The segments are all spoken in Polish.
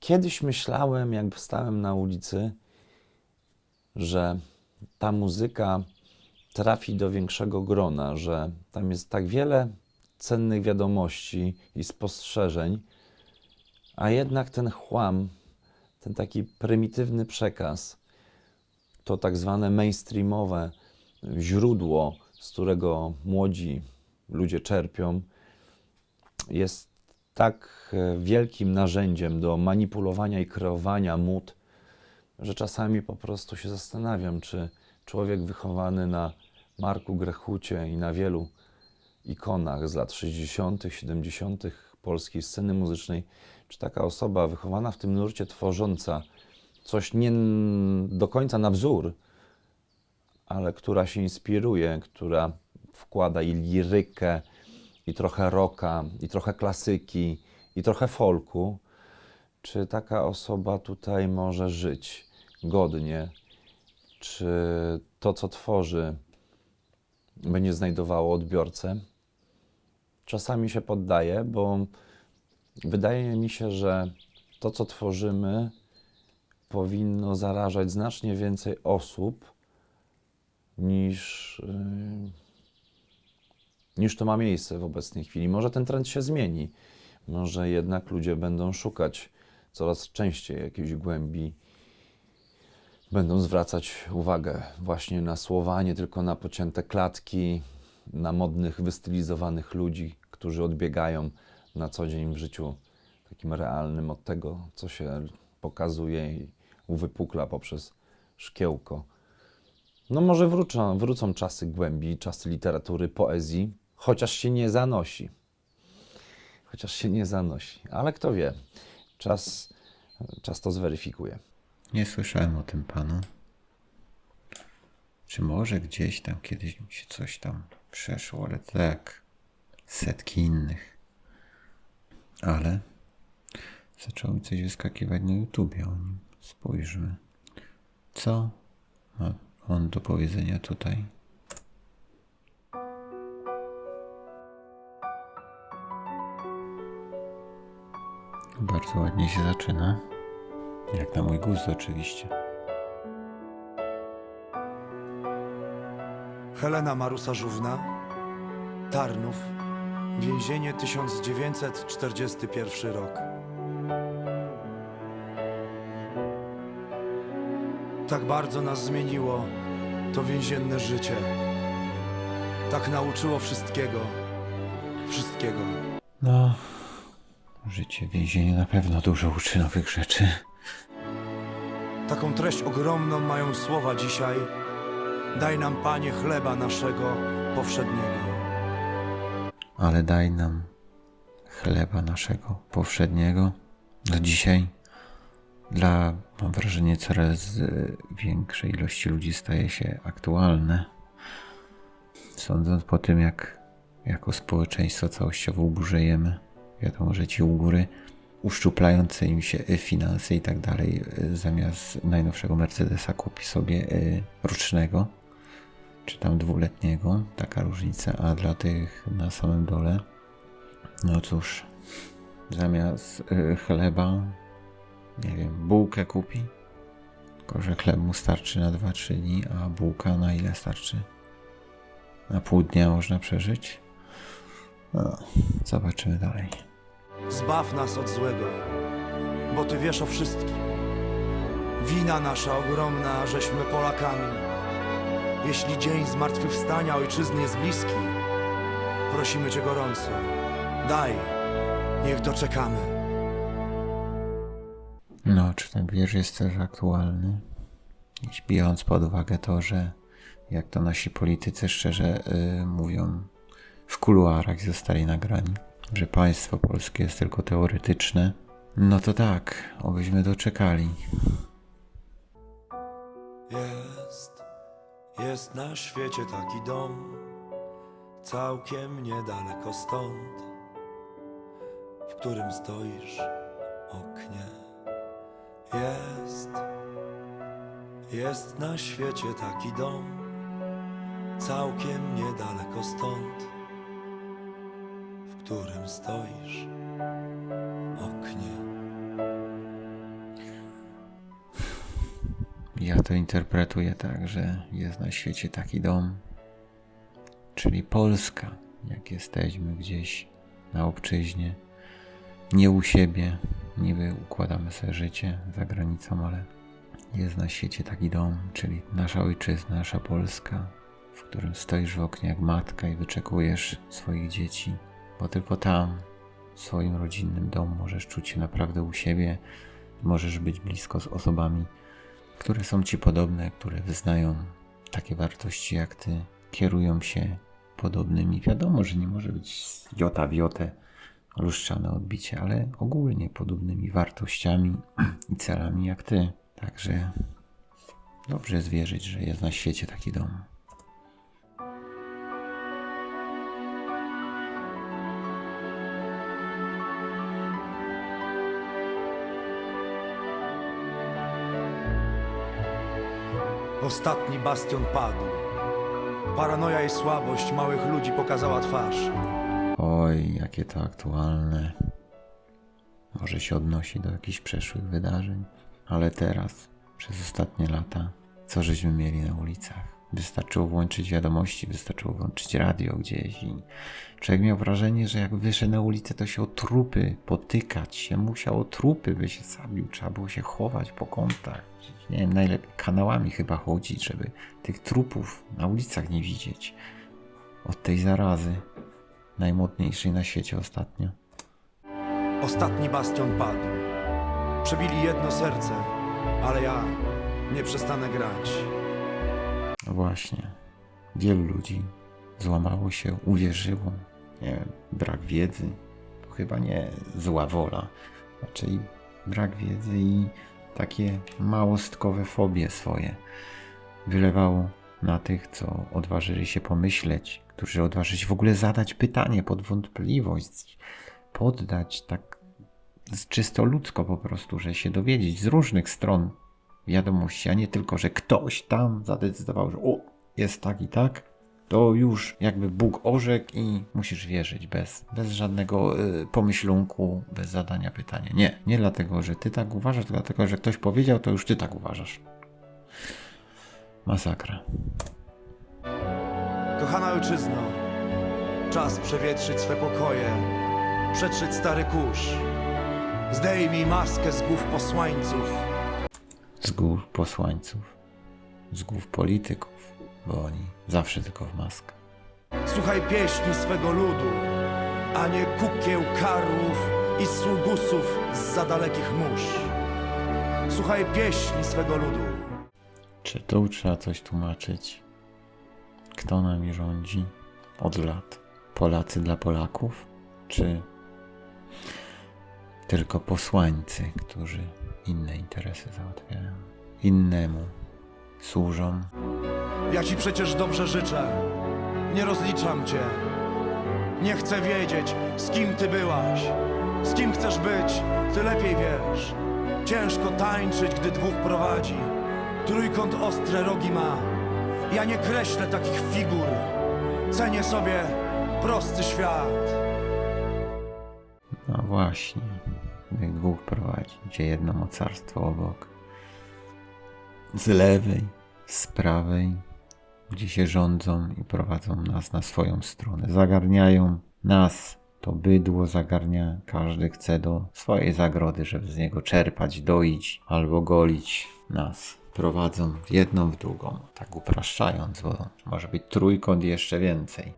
Kiedyś myślałem, jak stałem na ulicy, że ta muzyka trafi do większego grona, że tam jest tak wiele cennych wiadomości i spostrzeżeń, a jednak ten chłam, ten taki prymitywny przekaz, to tak zwane mainstreamowe źródło, z którego młodzi ludzie czerpią, jest tak e, wielkim narzędziem do manipulowania i kreowania mód, że czasami po prostu się zastanawiam, czy człowiek wychowany na Marku Grechucie i na wielu ikonach z lat 60., 70. polskiej sceny muzycznej, czy taka osoba wychowana w tym nurcie, tworząca coś nie do końca na wzór, ale która się inspiruje, która wkłada i lirykę, i trochę rocka, i trochę klasyki, i trochę folku, czy taka osoba tutaj może żyć godnie? Czy to, co tworzy, będzie znajdowało odbiorcę? Czasami się poddaję, bo wydaje mi się, że to, co tworzymy, powinno zarażać znacznie więcej osób niż, yy, niż to ma miejsce w obecnej chwili. Może ten trend się zmieni. Może jednak ludzie będą szukać coraz częściej jakiejś głębi, będą zwracać uwagę właśnie na słowa, nie tylko na pocięte klatki, na modnych, wystylizowanych ludzi, którzy odbiegają na co dzień w życiu takim realnym od tego, co się pokazuje i uwypukla poprzez szkiełko. No może wrócą, wrócą czasy głębi, czasy literatury, poezji, chociaż się nie zanosi. Chociaż się nie zanosi. Ale kto wie, czas, czas to zweryfikuje. Nie słyszałem o tym panu. Czy może gdzieś tam kiedyś mi się coś tam przeszło, ale tak, setki innych. Ale zaczęło mi coś wyskakiwać na YouTubie o nim. Spójrzmy. Co ma on do powiedzenia tutaj? Bardzo ładnie się zaczyna. Jak na mój gust oczywiście. Helena Marusarzówna, Tarnów, więzienie 1941 rok. Tak bardzo nas zmieniło to więzienne życie. Tak nauczyło wszystkiego. Wszystkiego. No, życie w więzieniu na pewno dużo uczy nowych rzeczy. Taką treść ogromną mają słowa dzisiaj. Daj nam, Panie, chleba naszego powszedniego. Ale daj nam chleba naszego powszedniego do dzisiaj. Dla, mam wrażenie, coraz y, większej ilości ludzi staje się aktualne. Sądząc po tym, jak jako społeczeństwo całościowo ubożejemy, wiadomo, że ci u góry uszczuplające im się y, finanse i tak dalej, y, zamiast najnowszego Mercedesa kupi sobie y, rocznego, czy tam dwuletniego, taka różnica, a dla tych na samym dole, no cóż, zamiast chleba, nie wiem, bułkę kupi, tylko że chleb mu starczy na 2-3 dni, a bułka na ile starczy? Na pół dnia można przeżyć? No, zobaczymy dalej. Zbaw nas od złego, bo Ty wiesz o wszystkim. Wina nasza ogromna, żeśmy Polakami. Jeśli dzień zmartwychwstania ojczyzny jest bliski, prosimy Cię gorąco, daj, niech doczekamy. No, czy ten wiersz jest też aktualny? Biorąc pod uwagę to, że jak to nasi politycy szczerze y, mówią w kuluarach zostali nagrani, że państwo polskie jest tylko teoretyczne, no to tak, obyśmy doczekali. Jest, jest na świecie taki dom, całkiem niedaleko stąd, w którym stoisz oknie. Jest, jest na świecie taki dom, całkiem niedaleko stąd, którym stoisz? Oknie. Ja to interpretuję tak, że jest na świecie taki dom, czyli Polska, jak jesteśmy gdzieś na obczyźnie, nie u siebie, niby układamy sobie życie za granicą, ale jest na świecie taki dom, czyli nasza ojczyzna, nasza Polska, w którym stoisz w oknie jak matka i wyczekujesz swoich dzieci, bo tylko tam, w swoim rodzinnym domu, możesz czuć się naprawdę u siebie, możesz być blisko z osobami, które są ci podobne, które wyznają takie wartości jak ty, kierują się podobnymi. Wiadomo, że nie może być jota w jotę lustrzane odbicie, ale ogólnie podobnymi wartościami i celami jak ty. Także dobrze jest wierzyć, że jest na świecie taki dom. Ostatni bastion padł. Paranoja i słabość małych ludzi pokazała twarz. Oj, jakie to aktualne. Może się odnosi do jakichś przeszłych wydarzeń, ale teraz, przez ostatnie lata, co żeśmy mieli na ulicach? Wystarczyło włączyć wiadomości, wystarczyło włączyć radio gdzieś i człowiek miał wrażenie, że jak wyszedł na ulicę, to się o trupy potykać się musiał, o trupy by się zabił, trzeba było się chować po kątach. Nie wiem, najlepiej kanałami chyba chodzić, żeby tych trupów na ulicach nie widzieć. Od tej zarazy najmodniejszej na świecie ostatnio. Ostatni bastion padł. Przebili jedno serce, ale ja nie przestanę grać. No właśnie, wielu ludzi złamało się, uwierzyło. Nie wiem, brak wiedzy, to chyba nie zła wola, raczej brak wiedzy i takie małostkowe fobie swoje wylewało na tych, co odważyli się pomyśleć, którzy odważyli się w ogóle zadać pytanie pod wątpliwość, poddać tak czysto ludzko po prostu, że się dowiedzieć z różnych stron wiadomości, a nie tylko, że ktoś tam zadecydował, że o, jest tak i tak, to już jakby Bóg orzekł i musisz wierzyć bez, bez żadnego y, pomyślunku, bez zadania pytania. Nie, nie dlatego, że ty tak uważasz, tylko dlatego, że ktoś powiedział, to już ty tak uważasz. Masakra. Kochana ojczyzno, czas przewietrzyć swe pokoje, przetrzeć stary kurz. Zdejmij maskę z głów posłańców. Z głów posłańców, z głów polityków, bo oni zawsze tylko w maskę. Słuchaj pieśni swego ludu, a nie kukieł karłów i sługusów z za dalekich mórz. Słuchaj pieśni swego ludu. Czy tu trzeba coś tłumaczyć? Kto nami rządzi od lat? Polacy dla Polaków? Czy tylko posłańcy, którzy inne interesy załatwiają? Innemu służą? Ja ci przecież dobrze życzę. Nie rozliczam cię. Nie chcę wiedzieć, z kim ty byłaś. Z kim chcesz być, ty lepiej wiesz. Ciężko tańczyć, gdy dwóch prowadzi. Trójkąt ostre rogi ma. Ja nie kreślę takich figur. Cenię sobie prosty świat. No właśnie, jak dwóch prowadzi, gdzie jedno mocarstwo obok. Z lewej, z prawej, gdzie się rządzą i prowadzą nas na swoją stronę. Zagarniają nas, to bydło zagarnia, każdy chce do swojej zagrody, żeby z niego czerpać, doić albo golić nas. Prowadzą jedną w drugą, tak upraszczając, bo może być trójkąt jeszcze więcej.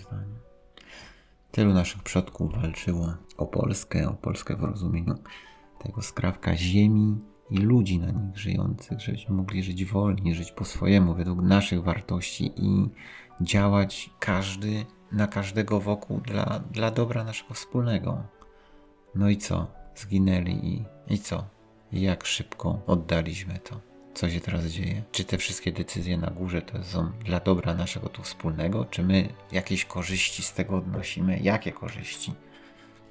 Zdaniem. Tylu naszych przodków walczyło o Polskę, o Polskę w rozumieniu tego skrawka ziemi i ludzi na nich żyjących, żebyśmy mogli żyć wolni, żyć po swojemu, według naszych wartości i działać każdy na każdego wokół dla, dla dobra naszego wspólnego. No i co? Zginęli i, i co? Jak szybko oddaliśmy to, co się teraz dzieje? Czy te wszystkie decyzje na górze to są dla dobra naszego tu wspólnego? Czy my jakieś korzyści z tego odnosimy? Jakie korzyści?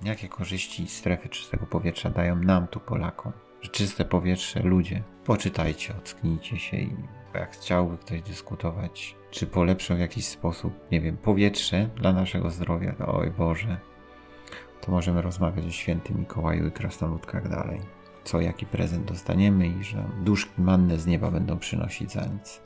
Jakie korzyści strefy czystego powietrza dają nam tu, Polakom? Że czyste powietrze, ludzie, poczytajcie, ocknijcie się i jak chciałby ktoś dyskutować, czy polepszą w jakiś sposób, nie wiem, powietrze dla naszego zdrowia, to oj Boże, to możemy rozmawiać o świętym Mikołaju i krasnoludkach dalej. Co, jaki prezent dostaniemy i że duszki manne z nieba będą przynosić za nic.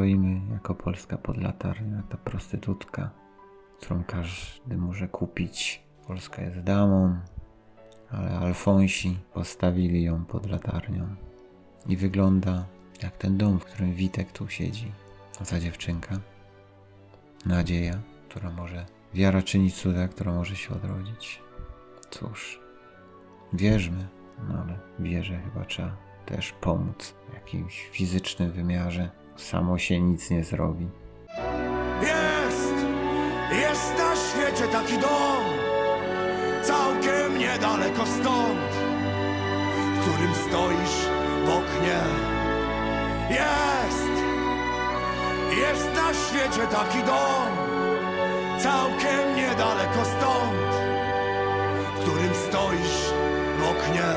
Stoimy jako Polska pod latarnią, ta prostytutka, którą każdy może kupić. Polska jest damą, ale Alfonsi postawili ją pod latarnią. I wygląda jak ten dom, w którym Witek tu siedzi. Ta dziewczynka, nadzieja, która może, wiara czyni cuda, która może się odrodzić. Cóż, wierzmy, no ale wierze chyba trzeba też pomóc w jakimś fizycznym wymiarze. Samo się nic nie zrobi. Jest, jest na świecie taki dom, całkiem niedaleko stąd, w którym stoisz w oknie. Jest, jest na świecie taki dom, całkiem niedaleko stąd, w którym stoisz w oknie.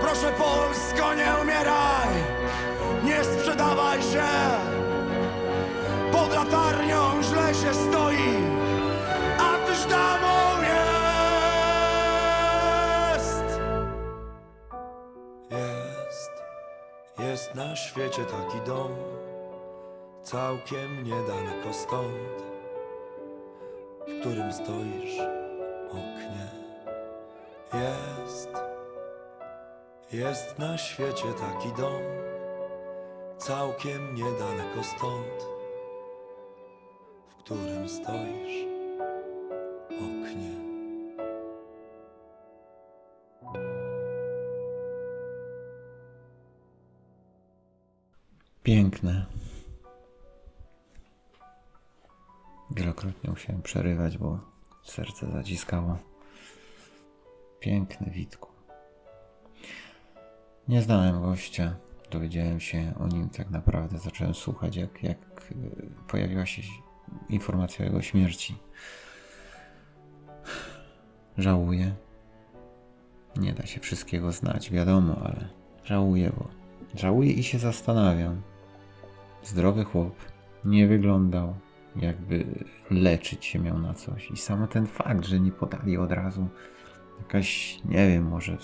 Proszę Polsko, nie umieraj, się. Pod latarnią źle się stoi, a tyż damą jest. Jest, jest na świecie taki dom, całkiem niedaleko stąd, w którym stoisz oknie. Jest, jest na świecie taki dom, całkiem niedaleko stąd, w którym stoisz oknie. Piękne. Wielokrotnie musiałem przerywać, bo serce zaciskało. Piękny Witku. Nie znałem gościa. Dowiedziałem się o nim tak naprawdę. Zacząłem słuchać, jak, jak y, pojawiła się informacja o jego śmierci. Żałuję. Nie da się wszystkiego znać, wiadomo, ale żałuję, bo żałuję i się zastanawiam. Zdrowy chłop nie wyglądał, jakby leczyć się miał na coś. I samo ten fakt, że nie podali od razu jakaś, nie wiem, może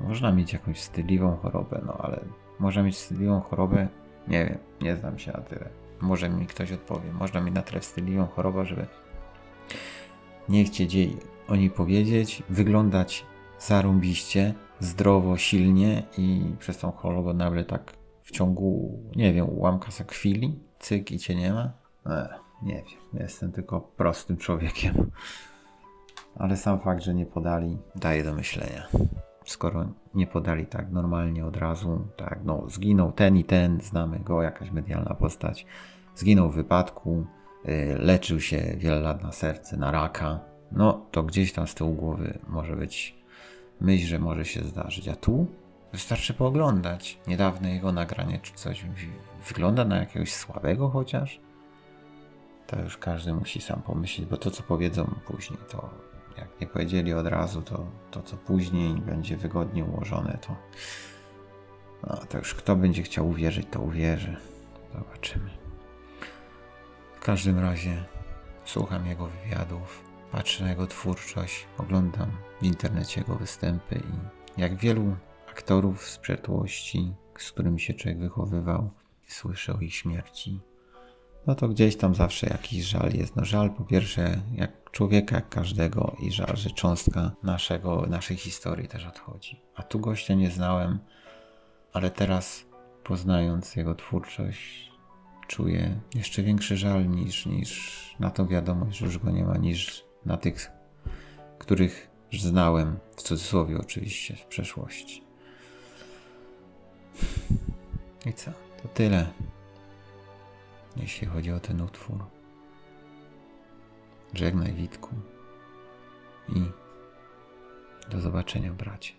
można mieć jakąś wstydliwą chorobę, no ale można mieć wstydliwą chorobę, nie wiem, nie znam się na tyle. Może mi ktoś odpowie. Można mieć na tyle wstydliwą chorobę, żeby nie chcieć jej o niej powiedzieć, wyglądać zarąbiście, zdrowo, silnie i przez tą chorobę nagle tak w ciągu, nie wiem, ułamka za chwili, cyk i cię nie ma. Ech, nie wiem, jestem tylko prostym człowiekiem. Ale sam fakt, że nie podali, daje do myślenia. Skoro nie podali tak normalnie od razu, tak, no zginął ten i ten, znamy go, jakaś medialna postać, zginął w wypadku, y, leczył się wiele lat na serce, na raka, no to gdzieś tam z tyłu głowy może być myśl, że może się zdarzyć. A tu wystarczy pooglądać niedawne jego nagranie czy coś. Wygląda na jakiegoś słabego chociaż. To już każdy musi sam pomyśleć, bo to co powiedzą później, to jak nie powiedzieli od razu, to to co później będzie wygodnie ułożone, to no, to już kto będzie chciał uwierzyć, to uwierzy. Zobaczymy. W każdym razie słucham jego wywiadów, patrzę na jego twórczość, oglądam w internecie jego występy i jak wielu aktorów z przeszłości, z którymi się człowiek wychowywał, słyszy o ich śmierci, no to gdzieś tam zawsze jakiś żal jest. No żal po pierwsze jak człowieka, jak każdego i żal, że cząstka naszego, naszej historii też odchodzi. A tu gościa nie znałem, ale teraz poznając jego twórczość, czuję jeszcze większy żal niż, niż na tą wiadomość, że już go nie ma, niż na tych, których znałem, w cudzysłowie oczywiście, w przeszłości. I co? To tyle, jeśli chodzi o ten utwór. Żegnaj Witku i do zobaczenia bracie.